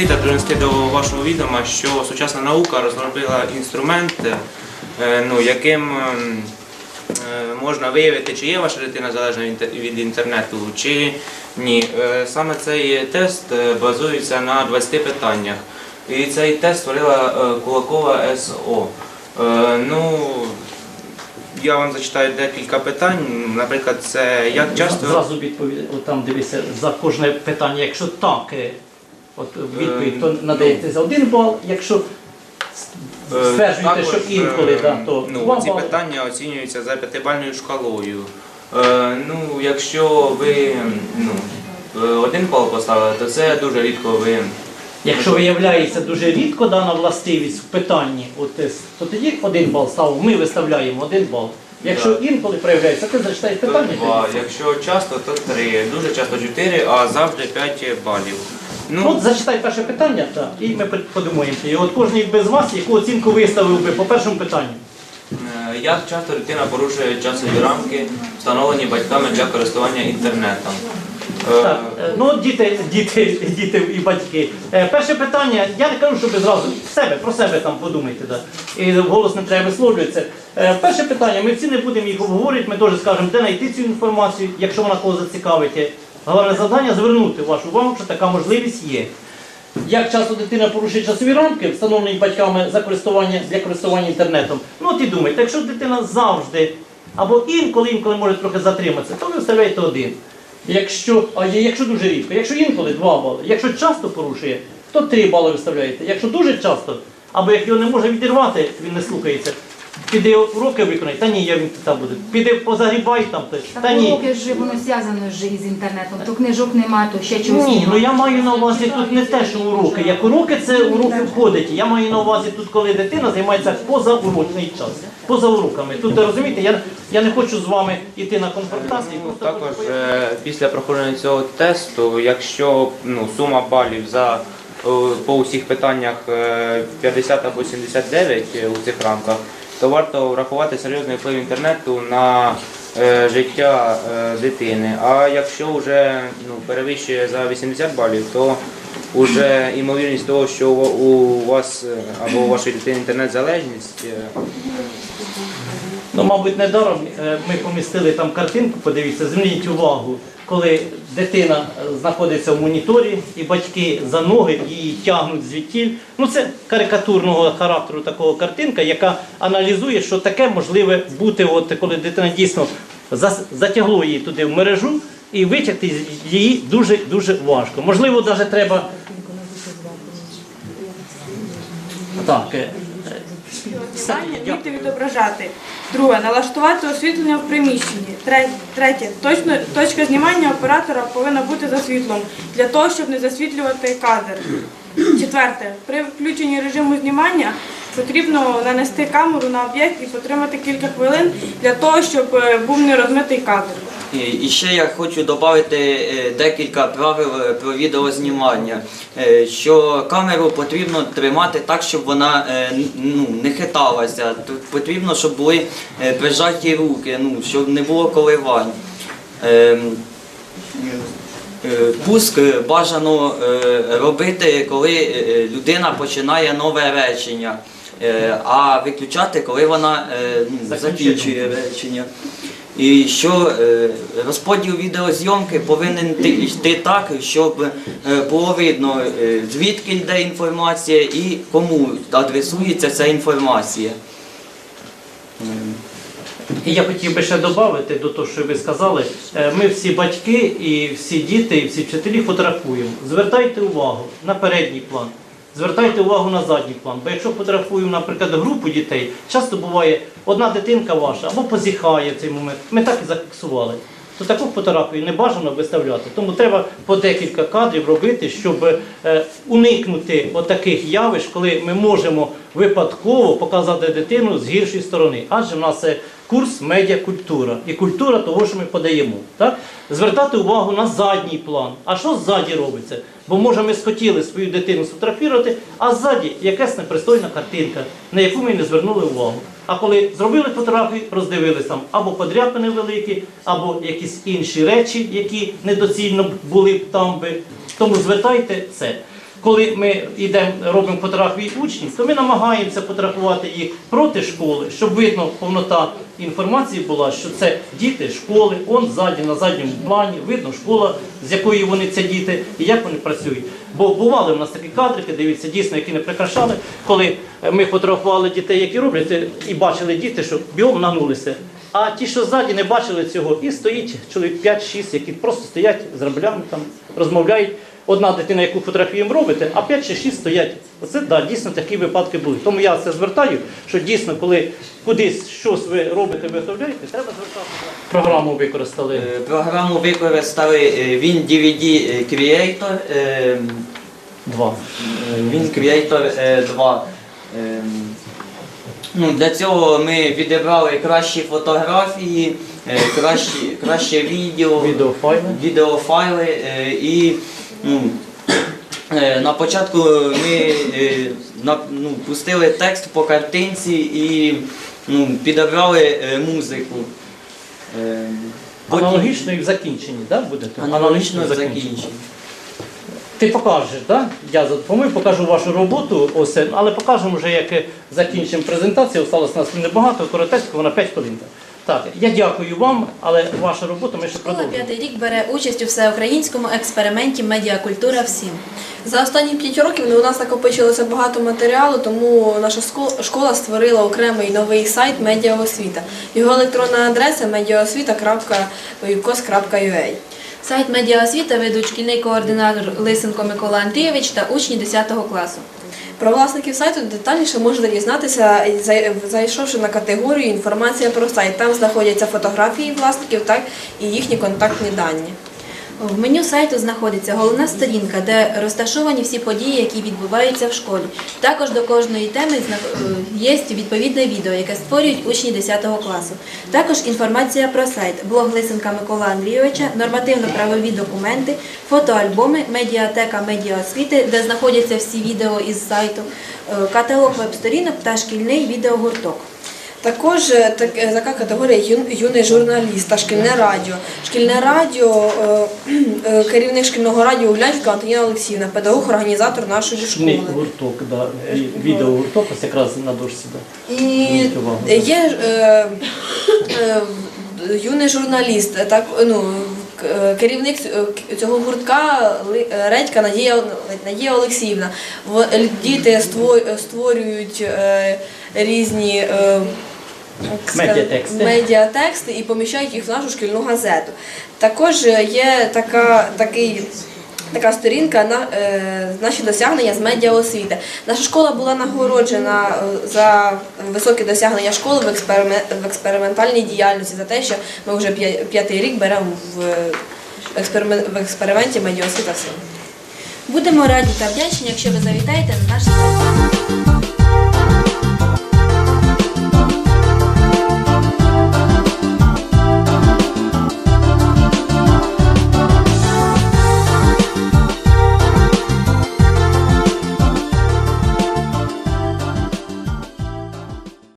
донести та донести до вашого відома, що сучасна наука розробила інструмент, е, ну, яким ем, е, можна виявити, чи є ваша дитина залежна від інтернету, чи ні. Е, Саме цей тест е, базується на 20 питаннях. І цей тест створила е, Кулакова СО. Е, Ну, я вам зачитаю декілька питань. Наприклад, це як часто. Зразу відповідь, там дивися, за кожне питання, якщо так, е, от відповідь, то Ем, надається за один бал, якщо Е, стверджуєте, що інколи, е, да, то ну, два ці бали. питання оцінюються за п'ятибальною шкалою. Е, ну, якщо ви ну, е, один бал поставили, то це дуже рідко ви. Якщо виявляється дуже рідко дана властивість в питанні, от, е, то тоді один бал ставимо, ми виставляємо один бал. Якщо Так. інколи проявляється, ти зачитаєш То питання. два. тоді. Якщо часто, то три. Дуже часто чотири, а завжди п'ять балів. Ну, От зачитай перше питання, так, і ми подумаємо. І от кожен без вас, яку оцінку виставив би по першому питанню. е, як часто дитина порушує часові рамки, встановлені батьками для користування інтернетом? Е, Так, е, ну діти, діти, діти і батьки. Перше питання, я не кажу, щоб зразу себе, про себе там подумайте, да. і голос не треба висловлюватися. Е, Перше питання, ми всі не будемо їх обговорювати, ми теж скажемо, де знайти цю інформацію, якщо вона кого зацікавить. Головне завдання звернути вашу увагу, що така можливість є. Як часто дитина порушує часові рамки, встановлені батьками за користування для користування інтернетом? Ну от і думайте, якщо дитина завжди або інколи інколи може трохи затриматися, то ви вставляєте один. Якщо, а якщо дуже рідко, якщо інколи два бали, якщо часто порушує, то три бали виставляєте. Якщо дуже часто, або як його не може відірвати, він не слухається. Піде уроки виконай, та ні, я він там буде. Піде позагрібай там, то- та Так ні. уроки ж воно зв'язано ж із інтернетом. То книжок немає, то ще чогось Ні, ну я маю на увазі тут не те, що уроки. Як уроки, це уроки входить. Я маю на увазі тут, коли дитина займається позаурочний час, поза уроками. Тут розумієте, я, я не хочу з вами йти на конфронтацію. Ну, просто також хочу пояснити. е, після проходження цього тесту, якщо ну, сума балів за е, по усіх питаннях е, 50 або 79 е, у цих рамках, то варто врахувати серйозний вплив інтернету на е, життя е, дитини. А якщо вже ну, перевищує за 80 балів, то вже ймовірність того, що у вас е, або у вашої дитини інтернет-залежність. е, Ну, мабуть, недаром е, ми помістили там картинку, подивіться, зверніть увагу, коли дитина е, знаходиться в моніторі і батьки за ноги її тягнуть звідтіль. Ну, це карикатурного характеру такого картинка, яка аналізує, що таке можливе бути, от, коли дитина дійсно затягло її туди в мережу і витягти її дуже-дуже важко. Можливо, навіть треба. Так, е, е, вміти відображати. Друге. Налаштувати освітлення в приміщенні. Третє. Точно, точка знімання оператора повинна бути за світлом для того, щоб не засвітлювати кадр. Четверте. При включенні режиму знімання потрібно нанести камеру на об'єкт і потримати кілька хвилин для того, щоб е, був нерозмитий кадр. І і ще я хочу додати е, декілька правил е, про відеознімання. Е, Що камеру потрібно тримати так, щоб вона е, ну, не хиталася. Тут потрібно, щоб були е, прижаті руки, ну, щоб не було коливань. Ем, Е, Пуск е, бажано е, робити, коли е, людина починає нове речення, е, а виключати, коли вона е, ну, закінчує речення. І що е, розподіл відеозйомки повинен йти так, щоб е, було видно, е, звідки йде інформація і кому адресується ця інформація. Я хотів би ще додати до того, що ви сказали. Е, Ми всі батьки і всі діти, і всі вчителі фотографуємо. Звертайте увагу на передній план, звертайте увагу на задній план. Бо якщо фотографуємо, наприклад, групу дітей, часто буває одна дитинка ваша або позіхає в цей момент. Ми так і зафіксували. То таку фотографію не бажано виставляти. Тому треба по декілька кадрів робити, щоб е, уникнути отаких явищ, коли ми можемо випадково показати дитину з гіршої сторони. Адже в нас це курс медіакультура і культура того, що ми подаємо. Так? Звертати увагу на задній план. А що ззаді робиться? Бо може ми схотіли свою дитину сфотографувати, а ззаді якась непристойна картинка, на яку ми не звернули увагу. А коли зробили фотографію, роздивились там або подряпини великі, або якісь інші речі, які недоцільно були б там би. Тому звертайте це. коли ми йдемо, робимо фотографії учнів, то ми намагаємося фотографувати їх проти школи, щоб видно повнота інформації була, що це діти школи, он ззаді, на задньому плані, видно школа, з якої вони це діти і як вони працюють. Бо бували в нас такі кадрики, дивіться, дійсно, які не прикрашали, коли е, ми фотографували дітей, які роблять, і бачили діти, що бігом нагнулися. А ті, що ззаді не бачили цього, і стоїть чоловік 5-6, які просто стоять з граблями, там розмовляють. Одна дитина, яку фотографію їм робите, а 5 чи 6 стоять. Оце да, дійсно такі випадки були. Тому я це звертаю, що дійсно, коли кудись щось ви робите, виготовляєте, треба звертатися. Програму використали. Е, Програму використали е, Win DVD Creator, е, Два. е, Win Creator е, 2. Е, Ну, для цього ми відібрали кращі фотографії, кращі, краще відео, Відеофайли. відеофайли і на початку ми е, ну, пустили текст по картинці і ну, підібрали е, музику. Е, потім- Аналогічно і в закінченні, да, будете? Аналогічно закінчення. Ти покажеш, так? Я за допомогою покажу вашу роботу, ось, але покажемо вже, як е, закінчимо презентацію. Осталось нас небагато, коротесько, вона 5 хвилин. Так, я дякую вам, але ваша робота ми ще Школа продовжимо. п'ятий рік бере участь у всеукраїнському експерименті Медіакультура всім. За останні 5 років у нас накопичилося багато матеріалу, тому наша школа створила окремий новий сайт Медіаосвіта. Його електронна адреса mediaosvita.ucos.ua. Сайт Медіаосвіта ведуть шкільний координатор Лисенко Микола Андрійович та учні 10 класу. Про власників сайту детальніше можна дізнатися, зайшовши на категорію Інформація про сайт. Там знаходяться фотографії власників, так і їхні контактні дані. В меню сайту знаходиться головна сторінка, де розташовані всі події, які відбуваються в школі. Також до кожної теми е, є відповідне відео, яке створюють учні 10 класу. Також інформація про сайт, блог Лисенка Микола Андрійовича, нормативно-правові документи, фотоальбоми, медіатека медіаосвіти, де знаходяться всі відео із сайту, е, каталог веб-сторінок та шкільний відеогурток. Також е, так, е, така категорія юн, юний журналіст та шкільне радіо. Шкільне радіо, е, керівник шкільного радіо Улянська Антоніна Олексіївна, педагог, організатор нашої Шкільний школи. гурток, да, ві- відеогурток, ось якраз на дошці. Да. І є е, е, юний журналіст, так, ну, керівник цього гуртка Редька Надія, Надія Олексіївна. Діти ство- створюють різні Медіатексти. медіатексти і поміщають їх в нашу шкільну газету. Також е, є така, такий така сторінка на е, наші досягнення з медіаосвіти. Наша школа була нагороджена е, за високі досягнення школи в, експеримен, в експериментальній діяльності за те, що ми вже п'ятий рік беремо в, експеримен, в експерименті медіаосвіта. Будемо раді та вдячні, якщо ви завітаєте на наш сайт.